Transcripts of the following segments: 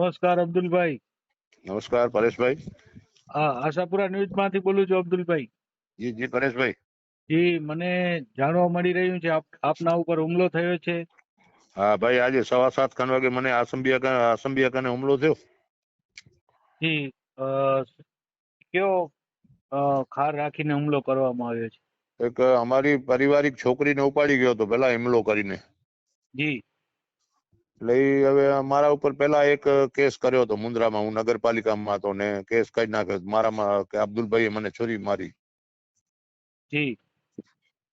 નમસ્કાર અબ્દુલભાઈ. નમસ્કાર પરેશભાઈ. હા આશાપુરા ન્યૂઝમાંથી બોલું છું અબ્દુલભાઈ. જી જી પરેશભાઈ. જી મને જાણવા મળી રહ્યું છે આપના ઉપર હુમલો થયો છે. હા ભાઈ આજે સવા સાત ખાન વાગે મને આસંબિયા આસંબિયા કાને હુમલો થયો. જી અ, કયો ખાર રાખીને હુમલો કરવામાં આવ્યો છે? એક અમારી પારિવારિક છોકરીને ઉપાડી ગયો હતો પેલા હુમલો કરીને. જી. એટલે હવે મારા ઉપર પેલા એક કેસ કર્યો હતો મુન્દ્રામાં હું નગરપાલિકામાં હતો ને કેસ કરી નાખ્યો મારામાં કે અબ્દુલભાઈએ મને છોરી મારી. જી.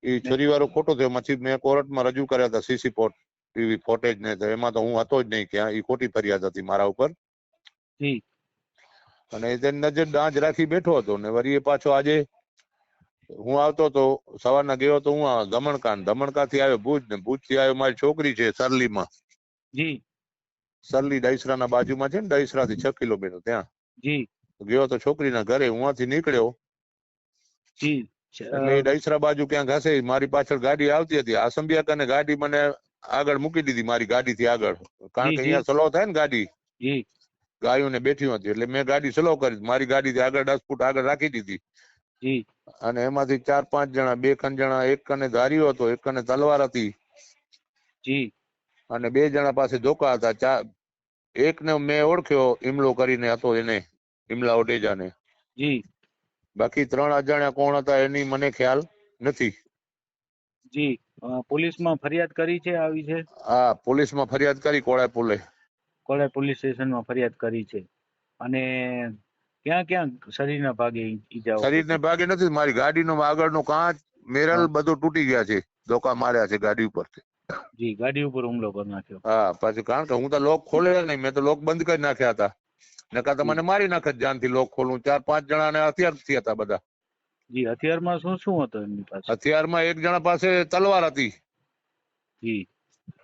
એ છોરી વાળો ખોટો થયો. પછી મેં કોર્ટમાં રજૂ કર્યા હતા સીસી ટીવી ફોટેજ ને એમાં તો હું હતો જ નહીં ક્યાં. એ ખોટી ફરિયાદ હતી મારા ઉપર. જી. અને એ નજર દાંજ રાખી બેઠો હતો ને વળી એ પાછો આજે હું આવતો તો સવારના ગયો તો હું આ દમણકા થી આવ્યો ભુજ ને ભુજથી આવ્યો મારી છોકરી છે સરલીમાં. જી. સરલી દહીસરાના બાજુમાં છે ને દહીસરાથી છ કિલોમીટર ત્યાં. જી. ગયો તો છોકરીના ઘરે હું ત્યાંથી નીકળ્યો. જી. એટલે દહીસરા બાજુ ક્યાંક હશે મારી પાછળ ગાડી આવતી હતી. આસંબિયા કને ગાડી મને આગળ મૂકી દીધી મારી ગાડીથી આગળ. કારણ કે. અહીંયા સ્લો થાય ને ગાડી. જી. ગાયોને બેઠી હતી એટલે મેં ગાડી સ્લો કરી મારી ગાડી થી આગળ દસ ફૂટ આગળ રાખી દીધી. જી. અને એમાંથી ચાર પાંચ જણા બે ત્રણ જણા એક કને ધાર્યો હતો એક કને તલવાર હતી. જી. અને બે જણા પાસે ધોકા હતા. ચાર એકને મેં ઓળખ્યો ઇમલો કરીને હતો એને ઇમલા ઓડેજાને. જી. બાકી ત્રણ અજાણ્યા કોણ હતા એની મને ખ્યાલ નથી. જી. પોલીસમાં ફરિયાદ કરી છે આવી છે? આ પોલીસમાં ફરિયાદ કરી કોળાય પુલે. કોળાય પોલીસ સ્ટેશનમાં ફરિયાદ કરી છે. અને ક્યાં ક્યાં શરીરના ભાગે ઈજાઓ શરીરને ભાગે નથી. મારી ગાડીનો આગળનો કાચ મેરલ બધો તૂટી ગયા છે. ધોકા માર્યા છે ગાડી ઉપર જી ગાડી ઉપર હુમલો કરી નાખ્યો. હા પાછું કારણ કે હું તો લોક ખોલેલા નહીં મેં તો લોક બંધ કરી નાખ્યા હતા. નકા તો મને મારી નાખત જાનથી લોક ખોલું ચાર પાંચ જણાને હથિયારથી હતા બધા. જી હથિયારમાં શું શું હતું એમની પાસે? હથિયારમાં એક જણા પાસે તલવાર હતી. જી.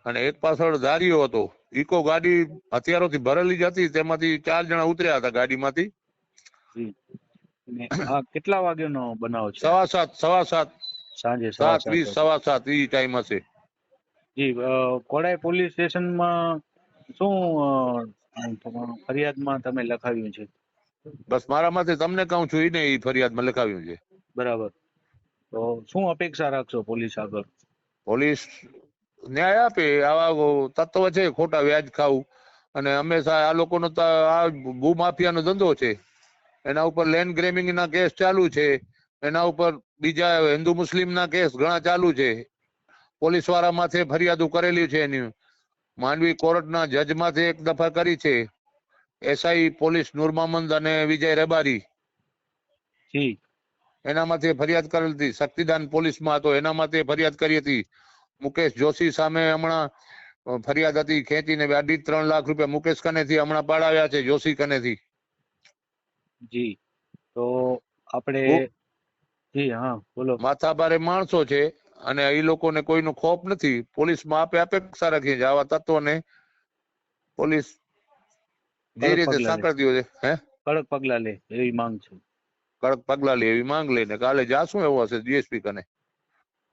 અને એક પાછળ ધારીઓ હતો. ઇકો ગાડી હથિયારોથી ભરેલી જ હતી તેમાંથી ચાર જણા ઉતર્યા હતા ગાડીમાંથી. કેટલા વાગ્યાનો બનાવ છે? સવા સાત સવા સાત. સાંજે સાત વીસ સવા સાત ઈ ટાઈમ હશે. જી કોડાય પોલીસ સ્ટેશનમાં શું ફરિયાદમાં તમે લખાવ્યું છે? બસ મારા માટે તમને કહું છું ઈને ઈ ફરિયાદમાં લખાવ્યું છે. બરાબર. તો શું અપેક્ષા રાખશો પોલીસ આગળ? પોલીસ ન્યાય આપે આવા તત્વ છે ખોટા વ્યાજ ખાવું. અને હંમેશા આ લોકોનો તો આ ભૂમાફિયાનો ધંધો છે. એના ઉપર લેન્ડ ગ્રેમિંગ ના કેસ ચાલુ છે. એના ઉપર બીજા હિન્દુ મુસ્લિમ ના કેસ ઘણા ચાલુ છે. પોલીસવાળા માથે ફરિયાદો કરેલી છે એની. માંડવી કોર્ટના જજ માથે એક દફા કરી છે. એસઆઈ પોલીસ નુરમામંદ અને વિજય રબારી. જી. એના માથે ફરિયાદ કરેલી હતી. શક્તિદાન પોલીસમાં હતો. એના માથે ફરિયાદ કરી હતી. મુકેશ જોશી સામે હમણાં ફરિયાદ હતી ખેંચીને અઢી ત્રણ લાખ રૂપિયા મુકેશ કનેથી હમણાં પાડાવ્યા છે જોશી કનેથી. જી. તો આપણે જી હા બોલો. માથાભારે માણસો છે. અને એ લોકોને કોઈનો ખોફ નથી. પોલીસમાં આપે અપેક્ષા રાખીએ છીએ આવા તત્વોને પોલીસ જે રીતે સાંકળતી છે હે? કડક પગલા લે એવી માંગ છે. કડક પગલા લે એવી માંગ લઈને. કાલે જાશું એવું હશે ડીએસપી કને?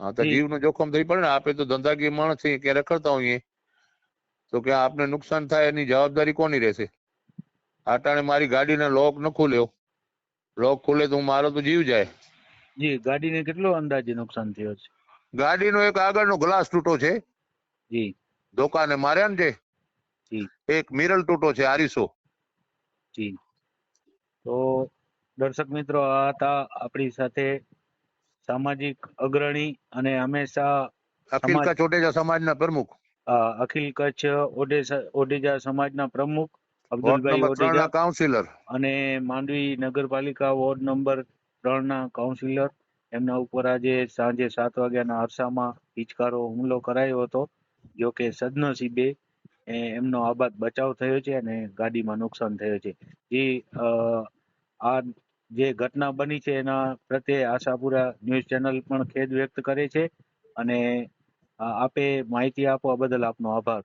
હા તો. જીવનું જોખમ થઈ પડે ને આપે તો ધંધાકીય માણસ છીએ ક્યાં રખડતા હોઈએ. તો કે આપને નુકસાન થાય એની જવાબદારી કોની રહેશે? આટાણે મારી ગાડીને લોક ન ખુલ્યો. લોક ખુલે તો મારો તો જીવ જાય. જી ગાડીને કેટલો અંદાજે નુકસાન થયો છે? ગાડીનો એક આગળનો ગ્લાસ તૂટો છે. જી. ધોકાને માર્યા ને જે? એક મિરલ તૂટો છે આરીસો. જી. તો દર્શક મિત્રો આ હતા આપણી સાથે સામાજિક અગ્રણી અને હંમેશા અખિલ કચ્છ ઓડેજા સમાજના પ્રમુખ. અખિલ કચ્છ ઓડેસા ઓડેજા સમાજના પ્રમુખ અબ્દુલભાઈ ઓડેજા કાઉન્સિલર અને માંડવી નગરપાલિકા વોર્ડ નંબર ત્રણ ના કાઉન્સિલર એમના ઉપર આજે સાંજે સાત વાગ્યાના અરસામાં હિચકારો, હુમલો કરાયો હતો, જો કે સદનસીબે એમનો આબાદ બચાવ થયો છે અને ગાડીમાં નુકસાન થયો છે. જે આ જે ઘટના બની છે એના પ્રત્યે આશાપુરા ન્યૂઝ ચેનલ પણ ખેદ વ્યક્ત કરે છે અને આપે માહિતી આપવા બદલ આપનો આભાર.